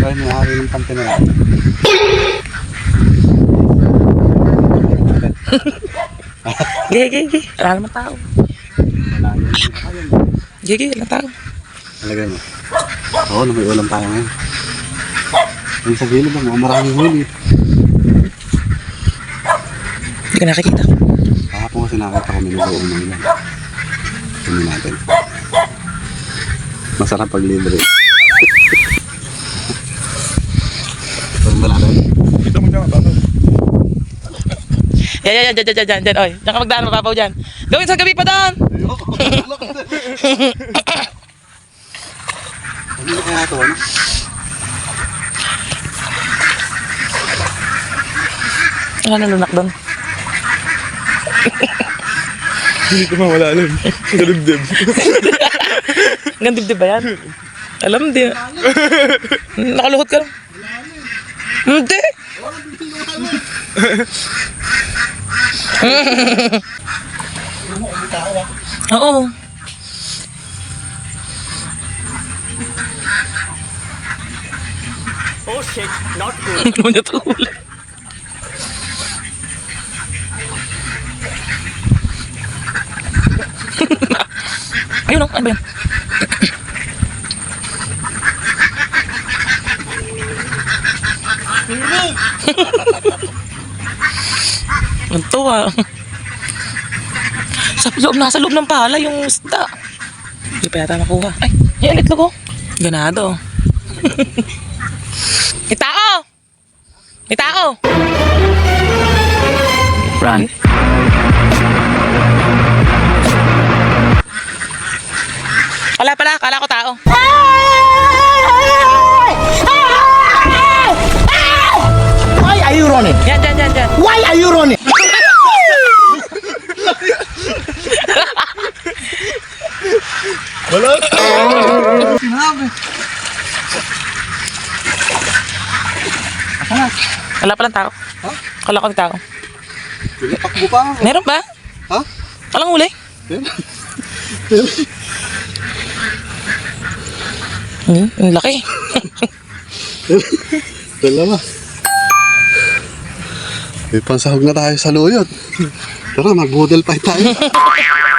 Kaya may ari ng pante na lang. Gigi, gigi. Wala naman tao. Gigi, wala tao. Talagay mo. Oo, na may ulam tayo ngayon. Yung sa gilid, mga maraming huli. Hindi ko nakikita. Kahapon kasi nakita ko may nag-uum ng ilan. Kunin natin. Masarap pag libre. Pag malalim. Kita mo dyan, babaw. Yan, yan, yan, dyan, dyan, dyan, dyan. Oy, diyan ka magdaan, mapapaw dyan. Gawin sa gabi pa doon. Ano na kaya ito, ano? Ano nalunak doon? Hindi ko mawalalim. Sa dibdib. Hanggang dibdib ba yan? Alam, di. Nakaluhot ka lang. Hindi. Oo. Oh shit, not good. Ano niya ito huli? Ayun o, ano ba yan? Ang tuwa. Sa loob, nasa loob ng pala yung isda. Hindi pa yata nakuha. Ay, yan itlog ko. Ganado. May tao! May tao! Run. Wala pala, kala ko tao. Wala. Wala palang tao. Ha? Kala ko may tao. Takbo pa. Meron ba? Ha? Walang huli? Hmm, ang laki. Dalawa. May pansahog na tayo sa luyot. Tara, mag-model fight tayo.